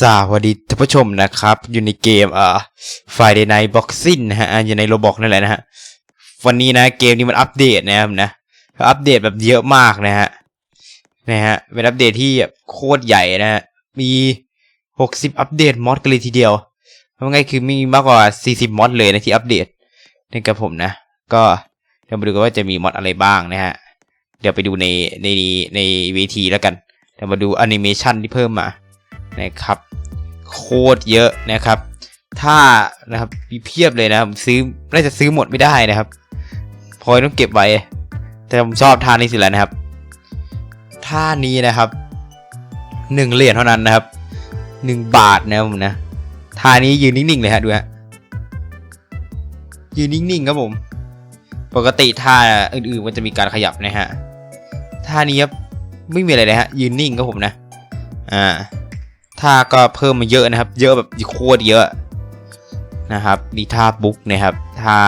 สวัสดีท่านผู้ชมนะครับ อยู่ในเกมเอ่อ Friday Night Boxing นะฮะอ่าอยู่ในโรบอกนั่นแหละนะฮะวันนี้นะเกมนี้มันอัปเดตนะครับนะอัปเดตแบบเยอะมากนะฮะนะฮะเป็นอัปเดตที่แบบโคตรใหญ่นะฮะมี 60 อัปเดตมอดกันเลยทีเดียวเพราะงั้นคือมีมากกว่า 40 มอดเลยนะที่อัปเดตนะครับผมนะ ก็เดี๋ยวมาดูกันว่าจะมีมอดอะไรบ้างนะฮะเดี๋ยวไปดูในในในเวทีแล้วกันเดี๋ยวมาดูแอนิเมชันที่เพิ่มมา นะครับ โคตรเยอะนะครับ ถ้านะครับมีเพียบเลยนะผมซื้อน่าจะซื้อหมดไม่ได้นะครับพอยต้องเก็บไว้ แต่ผมชอบท่านี้สิแหละนะครับท่านี้นะครับหนึ่งเหรียญเท่านั้นนะครับหนึ่งบาทนะครับผมนะท่านี้ยืนนิ่งๆเลยฮะดูฮะยืนนิ่งๆครับผม ปกติท่าอื่นๆมันจะมีการขยับนะฮะท่านี้ครับไม่มีอะไรเลยฮะยืนนิ่งครับผมนะ อ่า ท่าก็เพิ่มมาเยอะนะครับ เยอะแบบโคตรเยอะนะครับ มีท่าบุ๊กนะครับ ท่า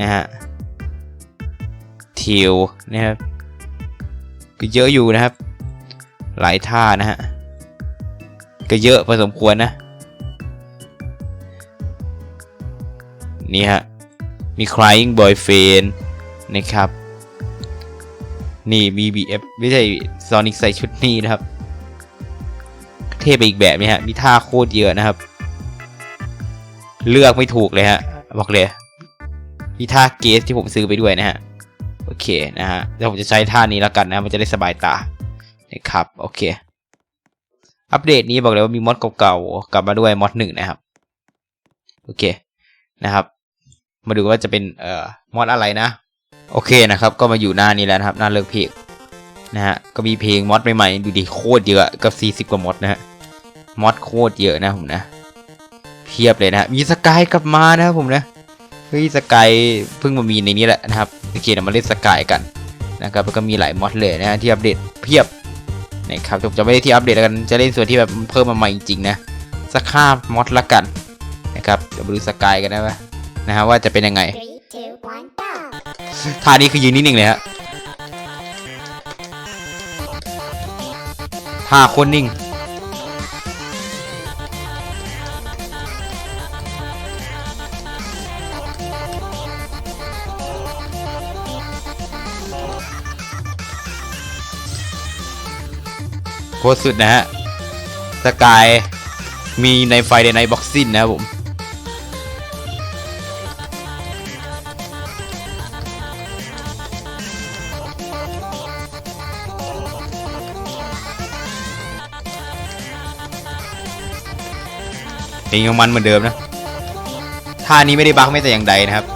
นะฮะทิวนะครับก็เยอะอยู่นะครับ หลายท่านะฮะ ก็เยอะพอสมควรนะ นี่ฮะ มี crying boyfriend นะครับ นี่ BBF ไม่ใช่ Sonic ใส่ชุดนี้นะครับ เท่ไปอีกแบบนี้ฮะ มีท่าโคตรเยอะนะครับ เลือกไม่ถูกเลยฮะ บอกเลยมีท่าเกสที่ผมซื้อไปด้วยนะฮะ โอเคนะฮะเดี๋ยวผมจะใช้ท่านี้แล้วกันนะ มันจะได้สบายตา นะครับ โอเค อัปเดตนี้บอกเลยว่ามีมอดเก่าๆ กลับมาด้วยมอดหนึ่งนะครับ โอเค นะครับ มาดูว่าจะเป็นเอ่อมอดอะไรนะ โอเคนะครับ ก็มาอยู่หน้านี้แล้วนะครับ หน้าเลือกเพลงนะฮะ ก็มีเพลงมอดใหม่ๆ ดูดิโคตรเยอะกับ 40 กว่ามอดนะฮะ มอดโคตรเยอะนะผมนะเพียบเลยนะมีสกายกลับมานะครับผมนะเฮ้ยสกายเพิ่งมามีในนี้แหละนะครับโอเคเรามาเล่นสกายกันนะครับแล้วก็มีหลายมอดเลยนะที่อัปเดตเพียบนะครับผมจะไม่ได้ที่อัปเดตกันจะเล่นส่วนที่แบบเพิ่มมาใหม่จริงๆนะสักห้ามอดละกันนะครับเดี๋ยวมาดูสกายกันนะว่านะฮะว่าจะเป็นยังไงท่านี้คือยืนนิ่งๆเลยฮะท่าโคนนิ่ง โคตรสุดนะฮะ สกายมีในไฟในในบ็อกซิ่งนะครับผมเพลงยังมันเหมือนเดิมนะ ท่านี้ไม่ได้บั๊กไม่แต่อย่างใดนะครับ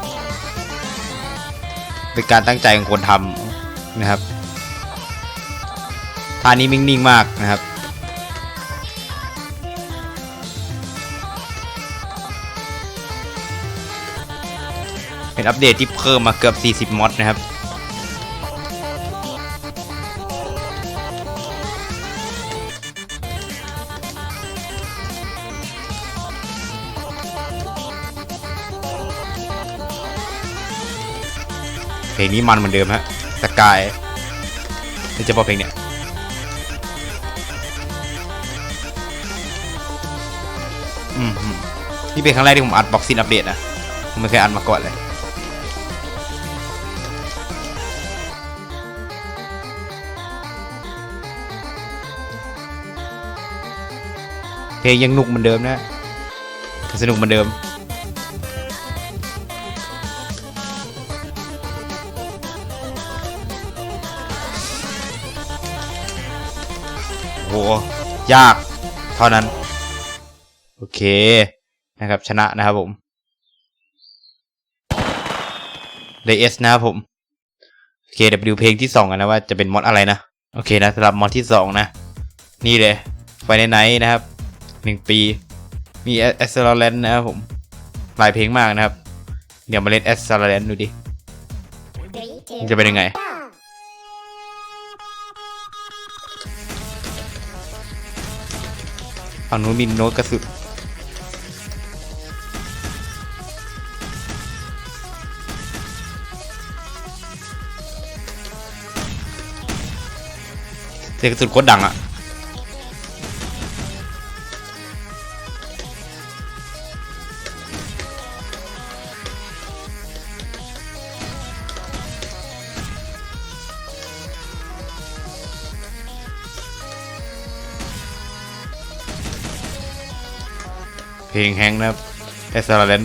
เป็นการตั้งใจของคนทำนะครับ ท่านี้นิ่งๆมากนะครับ เป็นอัปเดตที่เพิ่มมาเกือบ 40 มอดนะครับเพลงนี้มันเหมือนเดิมฮะสกายจะบอกเพลงเนี้ย เป็นครั้งแรกที่ผมอัดบ็อกซินอัปเดตนะผมไม่เคยอัดมาก่อนเลยเพลงยังหนุกเหมือนเดิมนะสนุกเหมือนเดิมโหยาก เท่านั้น โอเค นะครับ ชนะนะครับผมไดเอสนะครับผมโอเคเดี๋ยวไปดูเพลงที่สองกันนะว่าจะเป็นมอดอะไรนะ โอเคนะสำหรับมอดที่สองนะ นี่เลยไฟในไนท์นะครับหนึ่งปี มีแอสซอร์แลนนะครับผมหลายเพลงมากนะครับ เดี๋ยวมาเล่นแอสซอร์แลนดูดิ จะเป็นยังไง go! ฝั่งนู้นมีโน้ตกระสุน เด็กสุดโคตรดังอะเพลงแฮงนะครับเอสซาเลน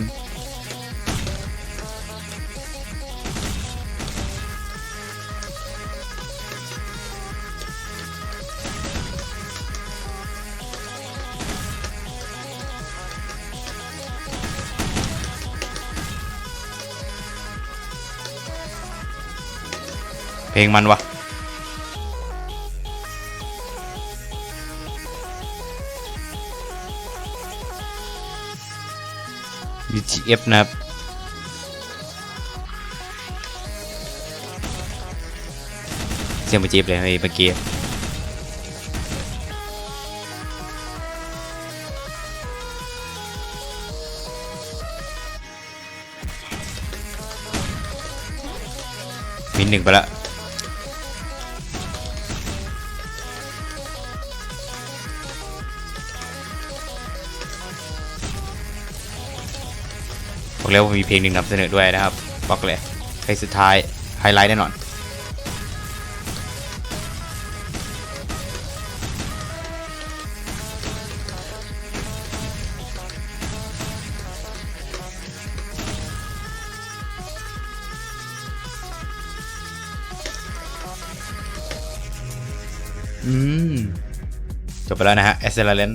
ลงมันวะ UTF นะครับเสียงมาจีบเลยเมื่อกี้มีหนึ่งไปและ บอกแล้วว่ามีเพลงหนึ่งนำเสนอด้วยนะครับ บอกเลยเพลงสุดท้ายไฮไลท์แน่นอนอืม จบไปแล้วนะฮะ a c c e l e r a n t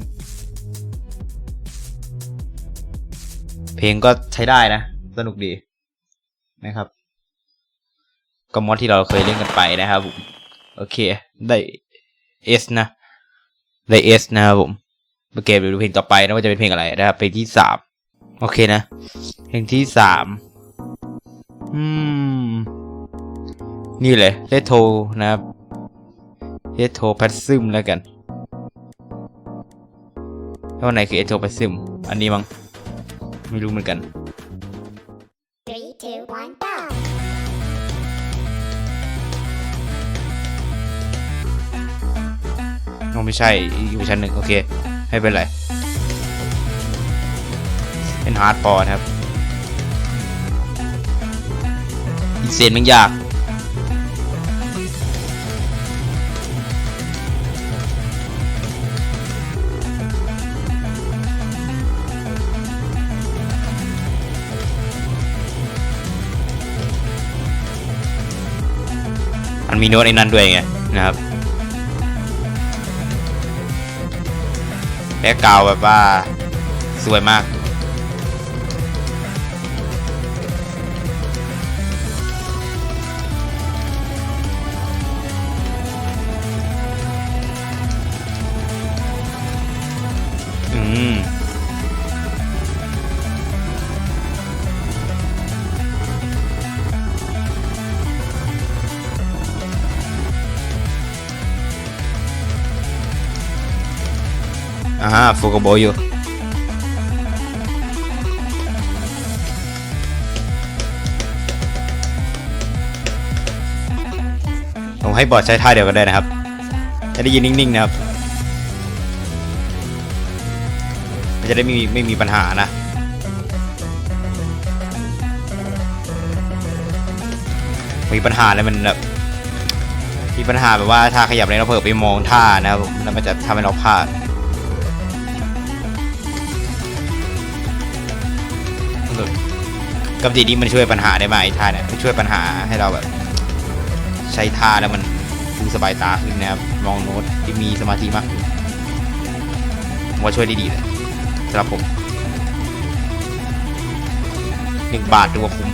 ลงก็ใช้ได้นะ สนุกดีนะครับ ก็มอดที่เราเคยเล่นกันไปนะครับผมโอเค ได้เอสนะ ได้เอสนะครับผมมาเกมดูเพลงต่อไปนะว่าจะเป็นเพลงอะไรนะครับเพลงที่สามโอเคนะ เพลงที่สามอืม นี่เลยเลโทนะครับเอโทแพสซึมแล้วกันแล้ววันไหนคือเอโทแพสซึมอันนี้มั้ง ไม่รู้เหมือนกัน Three, two, one, go. น้องไม่ใช่อีกเวอร์ชันหนึ่งโอเคไม่เป็นไร เป็นฮาร์ดพอนะครับอีเซนมันยาก มันมีโน้ตไอ้นั้นด้วยไงนะครับแบ็กกราวแบบว่าสวยมาก อ่าฟูกโบอยู่ผมให้บอดใช้ท่าเดียวกันได้นะครับ จะได้ยินนิ่งๆนะครับ มันจะได้ไม่มีไม่มีปัญหานะมีปัญหาแล้วมันแบบมีปัญหาแบบว่าถ้าขยับเลยเราเผลอไปมองท่านะครับแล้วมันจะทำให้เราพลาด กับดีนี้มันช่วยปัญหาได้ไหมไอ้ท่าเนี่ยมันช่วยปัญหาให้เราแบบ ใช้ท่าแล้วมันดูสบายตาขึ้นนะครับมองโน้ตที่มีสมาธิมากขึ้นผมว่าช่วยได้ดีเลยสำหรับผมหนึ่งบาทดูว่าคุ้ม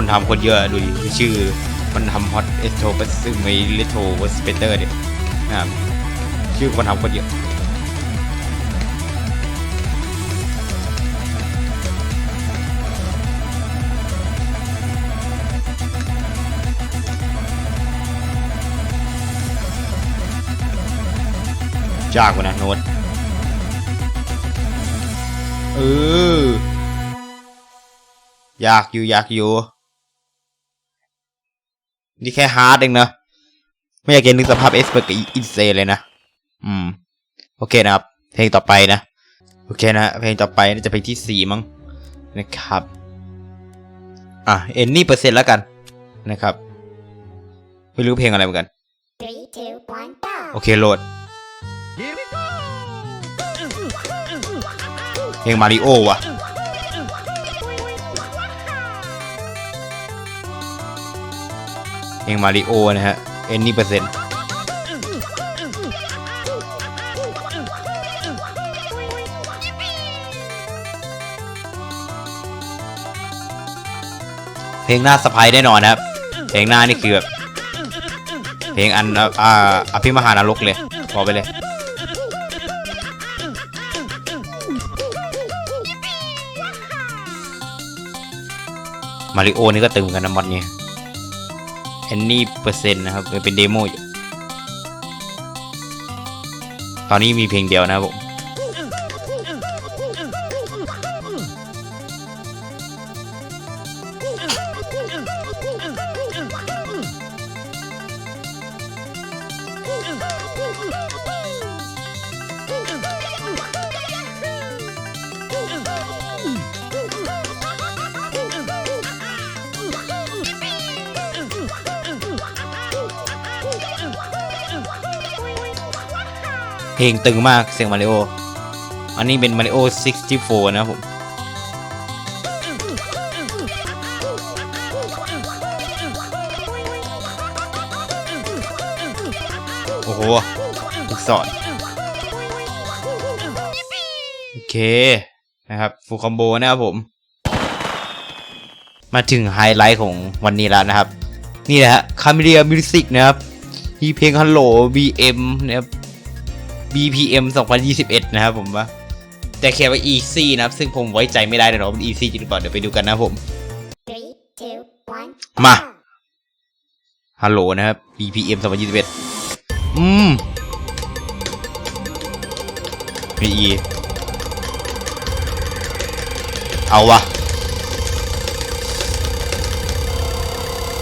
คนทำคนเยอะดูดิชื่อมันทำฮอตเอสโทปัสซึ่งไม่เลโทสเปเตอร์เนี่ยนะครับชื่อคนทำคนเยอะยากกว่านะโน้ตเออยากอยู่ อยากอยู่ นี่แค่ฮาร์ดเองนะ ไม่อยากเห็นนึกสภาพเอสเปอร์กับอินเซเลยนะ อืม โอเคนะครับ เพลงต่อไปนะ โอเคนะ เพลงต่อไปน่าจะเพลงที่สี่มั้ง นะครับ อะ เอ็นนี่เปอร์เซ็นต์แล้วกัน นะครับ ไม่รู้เพลงอะไรเหมือนกัน Three, two, one, โอเคโหลด เพลงมาริโอว่ะ ลงมาริโอนะฮะเอ็นนี่เปอร์เซ็นต์เพลงหน้าสะพายแน่นอนนะครับ เพลงหน้านี่คือแบบเพลงอันอ่าอภิมหานรกเลยบอกไปเลยมาริโอนี่ก็ตึงกันนะมอดนี้แอนนี่เปอร์เซ็นต์นะครับเป็นเดโมอยู่ตอนนี้มีเพลงเดียวนะครับผม เพลงตึงมากเสียงมาริโอ อันนี้เป็นมาริโอ64 นะผมโอ้โหลูกศรโอเคนะครับฟูลคอมโบนะครับผม มาถึงไฮไลท์ของวันนี้แล้วนะครับ นี่แหละฮะคาเมเดียมิวสิกนะครับมีเพลง Hello BM นะครับ BPM 2021 นะครับผมว่า แต่แค่ว่า Easy นะครับ ซึ่งผมไว้ใจไม่ได้เลยเนาะมัน Easy จริงหรือเปล่าเดี๋ยวไปดูกันนะครับผม Three, two, one, มา go. ฮัลโหลนะครับ BPM 2021 อืมมี E เอาวะ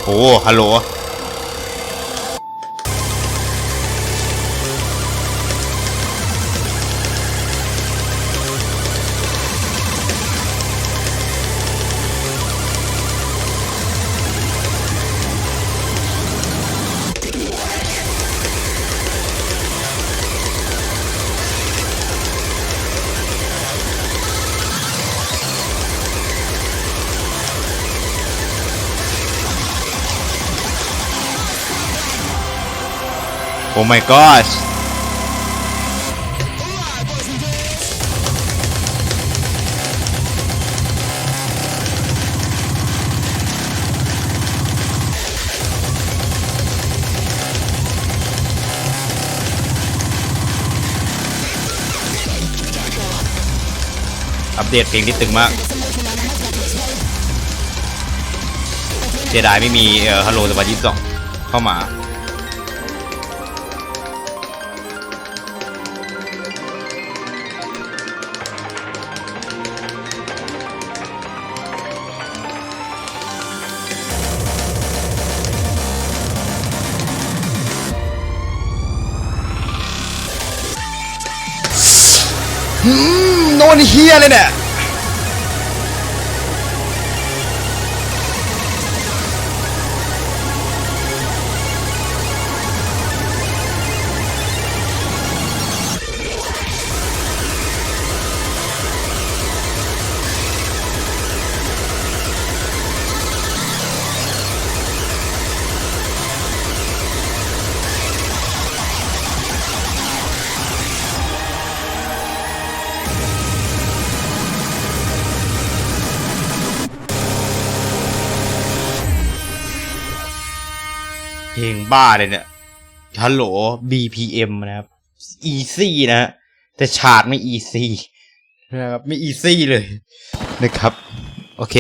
โอ้ฮัลโหล โอ้ my gosh อัปเดตเพลงที่ตึงมากเสียดไม่มีเอ่อฮัลโหลสวัสดีสองเข้ามา โนนเฮียเลยเนี่ย ลงบ้าเลยเนี่ยฮัลโหล BPM นะครับ easy นะฮะแต่ฉากไม่ easy นะครับไม่ easy เลยนะครับ โอเค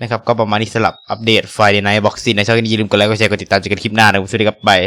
นะครับ ก็ประมาณนี้สลับอัปเดตไฟในไนท์บ็อกซ์ในช่องนี้อย่าลืมกดไลค์กดแชร์กดติดตามเจอกันคลิปหน้านะครับสวัสดีครับบาย